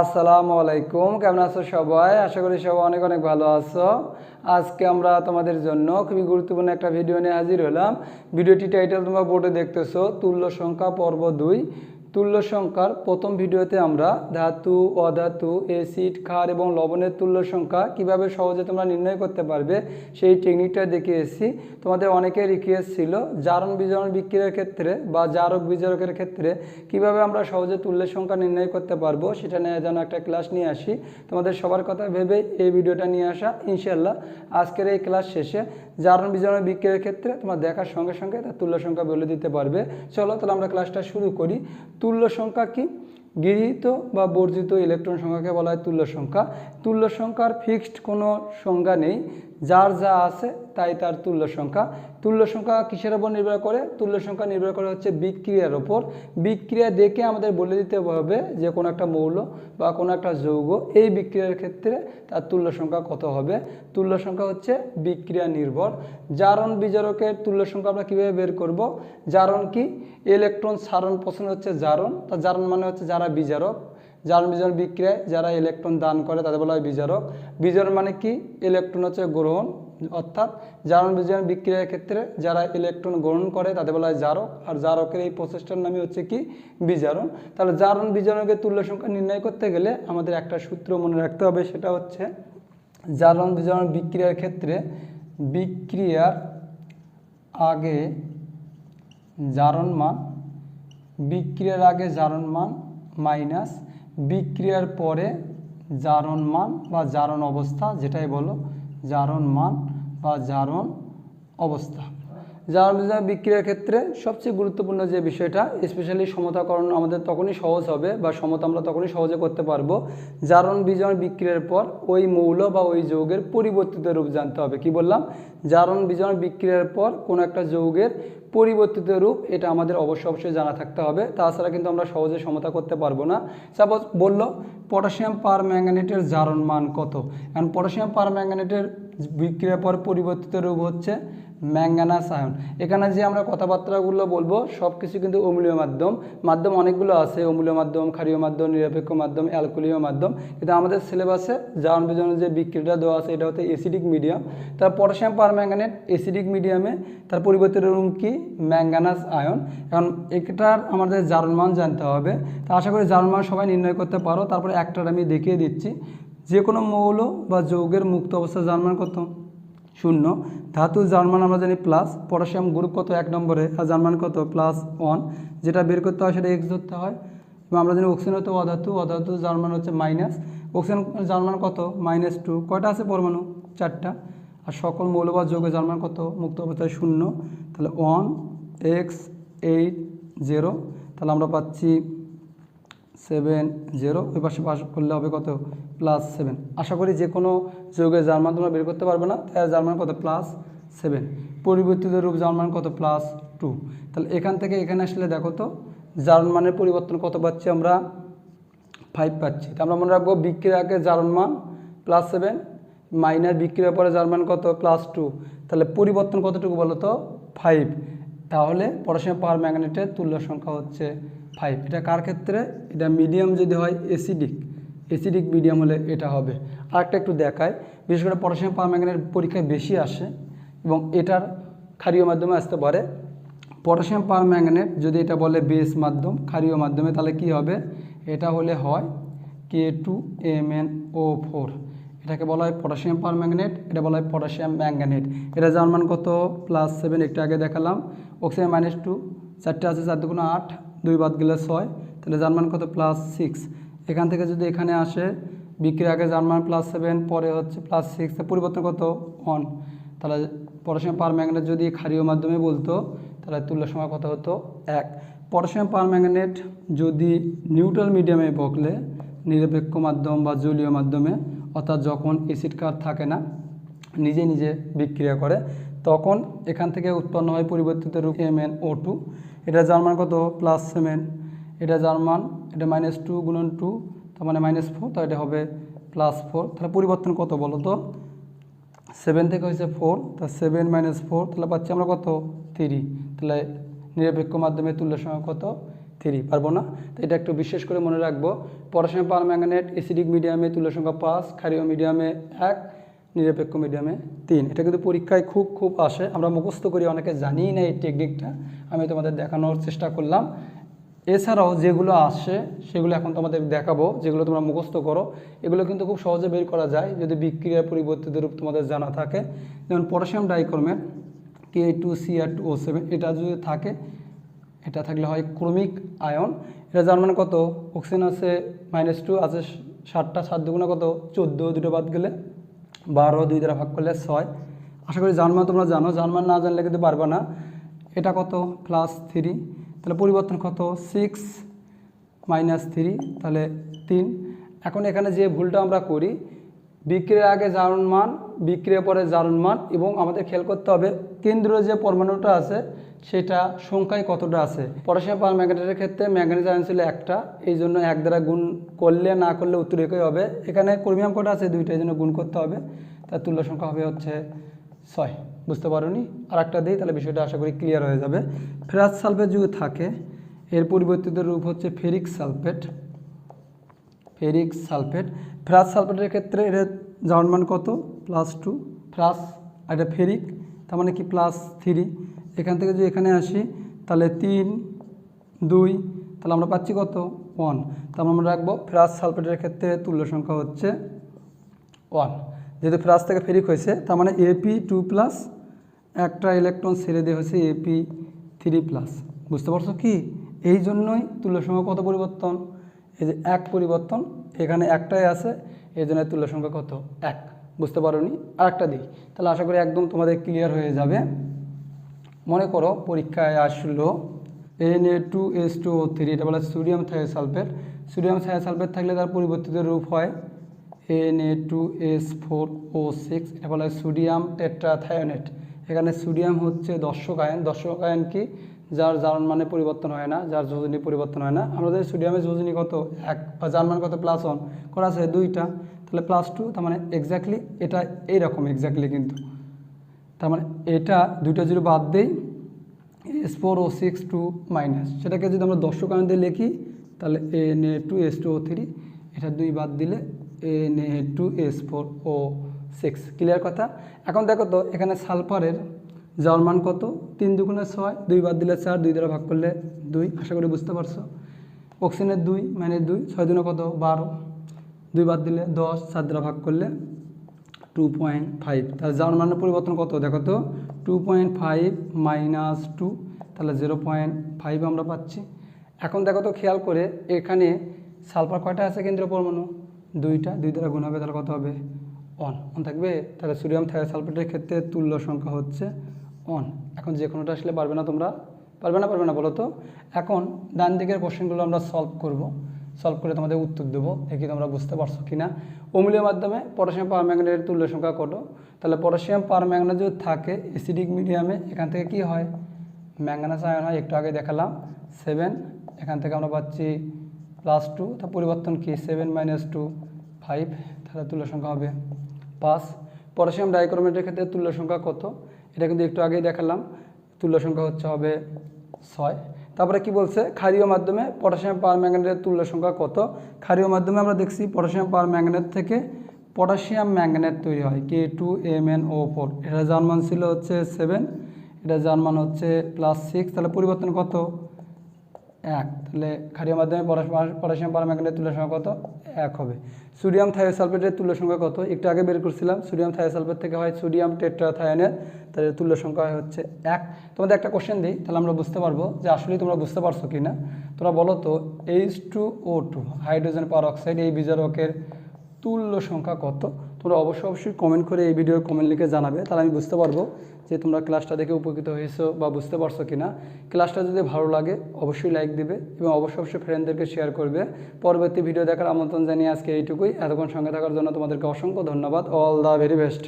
আসসালামু আলাইকুম, কেমন আছো সবাই? আশা করি সবাই অনেক অনেক ভালো আছো। আজকে আমরা তোমাদের জন্য খুবই গুরুত্বপূর্ণ একটা ভিডিও নিয়ে হাজির হলাম। ভিডিওটি টাইটেল তোমরা বোর্ডে দেখতেছো, তুল্য সংখ্যা পর্ব দুই। তুল্য সংখ্যার প্রথম ভিডিওতে আমরা ধাতু, অধাতু এসিড ক্ষার এবং লবণের তুল্য সংখ্যা কীভাবে সহজে তোমরা নির্ণয় করতে পারবে সেই টেকনিকটা দেখে এসেছি তোমাদের অনেকের রিকোয়েস্ট ছিল জারণ বিজারণ বিক্রিয়ার ক্ষেত্রে বা জারক বিজারকের ক্ষেত্রে কীভাবে আমরা সহজে তুল্যের সংখ্যা নির্ণয় করতে পারব সেটা নিয়ে যেন একটা ক্লাস নিয়ে আসি। তোমাদের সবার কথা ভেবে এই ভিডিওটা নিয়ে আসা। ইনশাল্লাহ আজকের এই ক্লাস শেষে জারণ বিজারণ বিক্রিয়ার ক্ষেত্রে তোমার দেখার সঙ্গে সঙ্গে তার তুল্য সংখ্যা বলে দিতে পারবে। চলো তাহলে আমরা ক্লাসটা শুরু করি। তুল্য সংখ্যা কি? গৃহীত বা বর্জিত ইলেকট্রন সংখ্যাকে বলা হয় তুল্য সংখ্যা। তুল্য সংখ্যার ফিক্সড কোনো সংজ্ঞা নেই। যার যা আছে তাই তার তুল্য সংখ্যা। তুল্য সংখ্যা কিসের ওপর নির্ভর করে? তুল্য সংখ্যা নির্ভর করে হচ্ছে বিক্রিয়ার ওপর বিক্রিয়া দেখে আমাদের বলে দিতে হবে যে কোনো একটা মৌল বা কোনো একটা যৌগ এই বিক্রিয়ার ক্ষেত্রে তার তুল্য সংখ্যা কত হবে? তুল্য সংখ্যা হচ্ছে বিক্রিয়া নির্ভর। জারণ বিজারকের তুল্য সংখ্যা আমরা কীভাবে বের করব? জারণ কি? ইলেকট্রন সারণ প্রশ্ন হচ্ছে জারণ। তা জারণ মানে হচ্ছে যারা বিজারক। জারণ বিজারণ বিক্রিয়ায় যারা ইলেকট্রন দান করে, তাদের বলা হয় বিজারক। বিজারণ মানে কি? ইলেকট্রন হচ্ছে গ্রহণ, অর্থাৎ জারণ বিজারণ বিক্রিয়ার ক্ষেত্রে যারা ইলেকট্রন গ্রহণ করে, তাদের বলা হয় জারক। আর জারকের এই প্রচেষ্টার নামই হচ্ছে কি? বিজারণ। তাহলে জারণ বিজারণের তুল্য সংখ্যা নির্ণয় করতে গেলে আমাদের একটা সূত্র মনে রাখতে হবে, সেটা হচ্ছে জারণ বিজারণ বিক্রিয়ার ক্ষেত্রে বিক্রিয়ার আগে জারণ মান, বিক্রিয়ার আগে জারণ মান মাইনাস বিক্রিয়ার পরে জারণ মান বা জারণ অবস্থা যেটাই বলো জারণ মান বা জারণ অবস্থা। বিজারণ বিক্রিয়ার ক্ষেত্রে সবচেয়ে গুরুত্বপূর্ণ যে বিষয়টা স্পেশালি সমতাকরণ আমাদের তখনই সহজ হবে বা সমতা আমরা তখনই সহজে করতে পারব। জারণ বিজারণ বিক্রিয়ার পর ওই মৌল বা ওই যৌগের পরিবর্তিত রূপ জানতে হবে। কি বললাম? জারণ বিজারণ বিক্রিয়ার পর কোনো একটা যৌগের পরিবর্তিত রূপ, এটা আমাদের অবশ্যই অবশ্যই জানা থাকতে হবে। তাছাড়া কিন্তু আমরা সহজে সমতা করতে পারব না। সাপোজ বলল পটাশিয়াম পার ম্যাঙ্গানেটের জারণ মান কত? কারণ পটাশিয়াম পার ম্যাঙ্গানেটের বিক্রিয়ার পর পরিবর্তিত রূপ হচ্ছে ম্যাঙ্গানাস আয়ন। এখানে যে আমরা কথাবার্তাগুলো বলব সব কিছু কিন্তু অমূল্য মাধ্যম। মাধ্যম অনেকগুলো আছে, অমূল্য মাধ্যম, ক্ষারীয় মাধ্যম, নিরপেক্ষ মাধ্যম অ্যালকোলীয় মাধ্যম। কিন্তু আমাদের সিলেবাসে জারণ বিজারণ যে বিক্রিয়াটা দেওয়া আছে, এটা হচ্ছে এসিডিক মিডিয়াম। তার পটাশিয়াম পার ম্যাঙ্গানেট এসিডিক মিডিয়ামে, তার পরিবর্তিত রুম কি? Manganous ion. এখন এটার আমাদের জারণ মান জানতে হবে। তা আশা করি জারণ মান সবাই নির্ণয় করতে পারো। তারপরে একটার আমি দেখিয়ে দিচ্ছি। যে কোনো মৌল বা যৌগের মুক্ত অবস্থা জার্মান কত? শূন্য। ধাতু জার্মান আমরা জানি প্লাস পটাশিয়াম গ্রুপ কত এক নম্বরে, আর জার্মান কত? প্লাস ওয়ান যেটা বের করতে হয় সেটা এক্স ধরতে হয়। এবং আমরা জানি অক্সিজেন হতো অধাতু অধাতু জার্মান হচ্ছে মাইনাস অক্সিজেন জার্মান কত? মাইনাস টু কয়টা আছে পরমাণু? চারটা। আর সকল মৌলবাদ যোগে জার্মান কত? মুক্ত অবস্থায় শূন্য। তাহলে ওয়ান এক্স এইট জিরো তাহলে আমরা পাচ্ছি সেভেন জিরো, ওই পাশে পাশ করলে হবে কত? Plus seven. আশা করি যে কোনো যৌগের জার্মান তোমরা বের করতে পারবে না। তাই জার্মান কত? Plus seven. পরিবর্তিত রূপ জার্মান কত? Plus two. তাহলে এখান থেকে এখানে আসলে দেখো তো, জার্মানের পরিবর্তন কত পাচ্ছি আমরা? ফাইভ পাচ্ছি। তা আমরা মনে রাখব বিক্রিয়াকে জার্মান মান প্লাস সেভেন, মাইনাস বিক্রিয়ার পরে জার্মান কত? Plus two. তাহলে পরিবর্তন কতটুকু বলো তো ফাইভ। তাহলে পটাশিয়াম পাওয়ার ম্যাগনেটের তুল্য সংখ্যা হচ্ছে ফাইভ এটা কার ক্ষেত্রে? এটা মিডিয়াম যদি হয় এসিডিক এসিডিক মিডিয়াম হলে এটা হবে। আরেকটা একটু দেখায় বিশেষ করে পটাশিয়াম পাওয়ার ম্যাগনেট পরীক্ষায় বেশি আসে এবং এটার ক্ষারীয় মাধ্যমে আসতে পারে। পটাশিয়াম পার ম্যাগনেট যদি এটা বলে বেস মাধ্যম, ক্ষারীয় মাধ্যমে, তাহলে কি হবে? এটা হলে হয় K two M N O four এটাকে বলা হয় পটাশিয়াম পার ম্যাঙ্গানেট এটা বলা হয় পটাশিয়াম ম্যাঙ্গানেট এটা যার মান কত? প্লাস সেভেন একটু আগে দেখালাম। অক্সিজেন মাইনাস টু চারটে আছে চার দুগুণ আট, দুই বাদ গেলে ছয়, তাহলে জার্মান কত? প্লাস সিক্স এখান থেকে যদি এখানে আসে বিক্রি আগে যার মান প্লাস সেভেন পরে হচ্ছে প্লাস সিক্স পরিবর্তন কত? ওয়ান তাহলে পটাশিয়াম পার ম্যাঙ্গানেট যদি ক্ষারীয় মাধ্যমে বলতো, তাহলে তুল্য সময় কত হতো? এক. পটাশিয়াম পার ম্যাঙ্গানেট যদি নিউট্রাল মিডিয়ামে বকলে, নিরপেক্ষ মাধ্যম বা জলীয় মাধ্যমে, অর্থাৎ যখন এসিড কার থাকে না, নিজে নিজে বিক্রিয়া করে তখন এখান থেকে উৎপন্ন হয় পরিবর্তিত রূপ এম এন ও টু এটা জার্মান কত? প্লাস সেভেন এটা জার্মান এটা মাইনাস টু গুণন টু তার মানে মাইনাস ফোর তো এটা হবে প্লাস ফোর তাহলে পরিবর্তন কত বলো তো? সেভেন থেকে হয়েছে ফোর তা সেভেন মাইনাস ফোর তাহলে পাচ্ছি আমরা কত? থ্রি তাহলে নিরপেক্ষ মাধ্যমে তুল্য সংখ্যা কত? থ্রি পারব না? তো এটা একটু বিশেষ করে মনে রাখব। পড়াশোনা পটাশিয়াম পারম্যাঙ্গানেট অ্যাসিডিক মিডিয়ামে তুল্য সংখ্যা পাঁচ, ক্ষারীয় মিডিয়ামে এক নিরপেক্ষ মিডিয়ামে তিন। এটা কিন্তু পরীক্ষায় খুব খুব আসে। আমরা মুখস্থ করি, অনেকে জানিই না এই টেকনিকটা আমি তোমাদের দেখানোর চেষ্টা করলাম। এছাড়াও যেগুলো আসে, সেগুলো এখন তোমাদের দেখাবো, যেগুলো তোমরা মুখস্থ করো। এগুলো কিন্তু খুব সহজে বের করা যায়, যদি বিক্রিয়ার পরিবর্তিত রূপ তোমাদের জানা থাকে। যেমন potassium dichromate K two C R two O seven এটা যদি থাকে, এটা থাকলে হয় ক্রমিক আয়ন। এটা যার মানে কত? অক্সিজেন আছে মাইনাস টু আছে সাতটা, সাত দুগুণে কত? চোদ্দ, দুটো বাদ গেলে বারো, দুই দ্বারা ভাগ করলে ছয়। আশা করি জার্মান তোমরা জানো, জার্মান না জানলে কিন্তু পারবে না। এটা কত? প্লাস থ্রি তাহলে পরিবর্তন কত? সিক্স মাইনাস থ্রি তাহলে তিন। এখন এখানে যে ভুলটা আমরা করি বিক্রির আগে জারণ বিক্রিয়ার পরে জারণ মান এবং আমাদের খেয়াল করতে হবে কেন্দ্রীয় যে পরমাণুটা আছে, সেটা সংখ্যায় কতটা আছে? পটাশিয়াম পার ম্যাগনেটের ক্ষেত্রে ম্যাগনেটিক আয়ন ছিল একটা, এই জন্য এক দ্বারা গুণ করলে না করলে উত্তর একই হবে। এখানে ক্রোমিয়াম কটা আছে দুইটা এই জন্য গুণ করতে হবে। তার তুল্য সংখ্যা হবে হচ্ছে ছয়। বুঝতে পারোনি? আর একটা দিই, তাহলে বিষয়টা আশা করি ক্লিয়ার হয়ে যাবে। ফেরাস সালফেট যদি থাকে, এর পরিবর্তিত রূপ হচ্ছে ferric sulphate. Ferric sulphate. Ferrous সালফেটের ক্ষেত্রে এর যাওয়ার মান কত? প্লাস টু প্লাস আর এটা ফেরিক, তার মানে কি প্লাস থ্রি এখান থেকে যদি এখানে আসি, তাহলে তিন, দুই, তাহলে আমরা পাচ্ছি কত? ওয়ান তাহলে আমরা রাখব ফেরাস সালফেটের ক্ষেত্রে তুল্য সংখ্যা হচ্ছে ওয়ান যেহেতু ফ্রাস থেকে ফেরিক হয়েছে, তার মানে এপি টু প্লাস একটা ইলেকট্রন ছেড়ে দিয়ে হয়েছে এপি থ্রি প্লাস বুঝতে পারছ কি? এই জন্যই তুল্য সংখ্যা কত পরিবর্তন? এই যে এক পরিবর্তন, এখানে একটাই আছে এই জন্য তুল্য সংখ্যা কত? এক। বুঝতে পারোনি? আর একটা দিই। তাহলে আশা করি একদম তোমাদের ক্লিয়ার হয়ে যাবে। মনে করো পরীক্ষায় আসলো N A two S two O three এটা বলা সোডিয়াম থায়োসালফেট সোডিয়াম থায়োসালফেট থাকলে তার পরিবর্তিত রূপ হয় N A two S four O six এটা বলা হয় সোডিয়াম টেট্রাথায়োনেট এখানে সোডিয়াম হচ্ছে দর্শক আয়ন। দর্শক আয়ন কি? যার জারণ মানে পরিবর্তন হয় না, যার যোজনী পরিবর্তন হয় না। আমাদের সোডিয়ামের যোজনী কত? এক বা যার মান কত? প্লাস ওয়ান করা আছে দুইটা। তাহলে প্লাস টু তার মানে এক্স্যাক্টলি এটা এইরকম এক্স্যাক্টলি কিন্তু। তার মানে এটা দুইটা যদি বাদ দেই S four O six two minus সেটাকে যদি আমরা দর্শক দিয়ে লিখি, তাহলে N A two S two O three এটা দুই বাদ দিলে N A two S four O six clear কথা? এখন দেখো তো, এখানে সালফারের যাওয়ার মান কত? তিন দুগুণে ছয়, দুই বাদ দিলে চার, দুই দ্বারা ভাগ করলে দুই। আশা করি বুঝতে পারছ। অক্সিজেনের দুই মানে দুই, ছয় দিনে কত? বারো। দুই বাদ দিলে দশ চার দ্বারা ভাগ করলে টু পয়েন্ট ফাইভ তাহলে যাওয়ার মানের পরিবর্তন কত? দেখো তো two point five minus two তাহলে জিরো পয়েন্ট ফাইভ আমরা পাচ্ছি। এখন দেখো তো, খেয়াল করে এখানে সালফার কয়টা আছে কেন্দ্রীয় পরমাণু? দুইটা, দুই দ্বারা গুণ হবে, তাহলে কত হবে? অন অন থাকবে? তাহলে সোডিয়াম থায়োসালফেটের ক্ষেত্রে তুল্য সংখ্যা হচ্ছে অন এখন যে কোনোটা আসলে পারবে না তোমরা? পারবে না পারবে না বলো তো? এখন ডান দিকের কোশ্চেনগুলো আমরা সলভ করব। সলভ করে তোমাদের উত্তর দেবো, দেখি তোমরা বুঝতে পারছ কি না অমূল্যের মাধ্যমে পটাশিয়াম পার ম্যাগনেটের তুল্য সংখ্যা কত? তাহলে পটাশিয়াম পার ম্যাগনেট যদি থাকে অ্যাসিডিক মিডিয়ামে এখান থেকে কি হয়? ম্যাঙ্গানাস আয়ন হয়, একটু আগে দেখালাম। সেভেন এখান থেকে আমরা পাচ্ছি প্লাস টু তা পরিবর্তন কি? সেভেন মাইনাস টু ফাইভ তাহলে তুল্য সংখ্যা হবে পাঁচ। পটাশিয়াম ডাইক্রোমেটের ক্ষেত্রে তুল্য সংখ্যা কত? এটা কিন্তু একটু আগেই দেখালাম। তুল্য সংখ্যা হচ্ছে হবে ছয়। তারপরে কি বলছে? ক্ষারীয় মাধ্যমে পটাশিয়াম পার ম্যাঙ্গানেটের তুল্য সংখ্যা কত? ক্ষারীয় মাধ্যমে আমরা দেখছি পটাশিয়াম পাওয়ার ম্যাঙ্গানেট থেকে পটাশিয়াম ম্যাঙ্গানেট তৈরি হয় K two M N O four এটা জার্মান ছিল হচ্ছে সেভেন এটা জার্মান মান হচ্ছে প্লাস সিক্স তাহলে পরিবর্তন কত? এক। তাহলে ক্ষারীয় মাধ্যমে পটাশ- পটাশিয়াম পারম্যাঙ্গানেটের তুল্য সংখ্যা কত? এক হবে। সোডিয়াম থায়োসালফেটের তুল্য সংখ্যা কত? একটু আগে বের করছিলাম। সোডিয়াম থায়োসালফেট থেকে হয় সোডিয়াম টেট্রাথায়নের। তাহলে তুল্য সংখ্যা হচ্ছে এক। তোমাদের একটা কোশ্চেন দিই, তাহলে আমরা বুঝতে পারব যে আসলেই তোমরা বুঝতে পারছ কি না তোমরা বলো তো H two O two hydrogen peroxide এই বিজারকের তুল্য সংখ্যা কত? তোমরা অবশ্যই অবশ্যই কমেন্ট করে এই ভিডিওর কমেন্ট লিখে জানাবে, তাহলে আমি বুঝতে পারব যে তোমরা ক্লাসটা দেখে উপকৃত হয়েছো বা বুঝতে পারছ কি না ক্লাসটা যদি ভালো লাগে, অবশ্যই লাইক দিবে এবং অবশ্যই অবশ্যই ফ্রেন্ডদেরকে শেয়ার করবে। পরবর্তী ভিডিও দেখার আমন্ত্রণ জানিয়ে আজকে এইটুকুই। এতক্ষণ সঙ্গে থাকার জন্য তোমাদেরকে অসংখ্য ধন্যবাদ। All the very best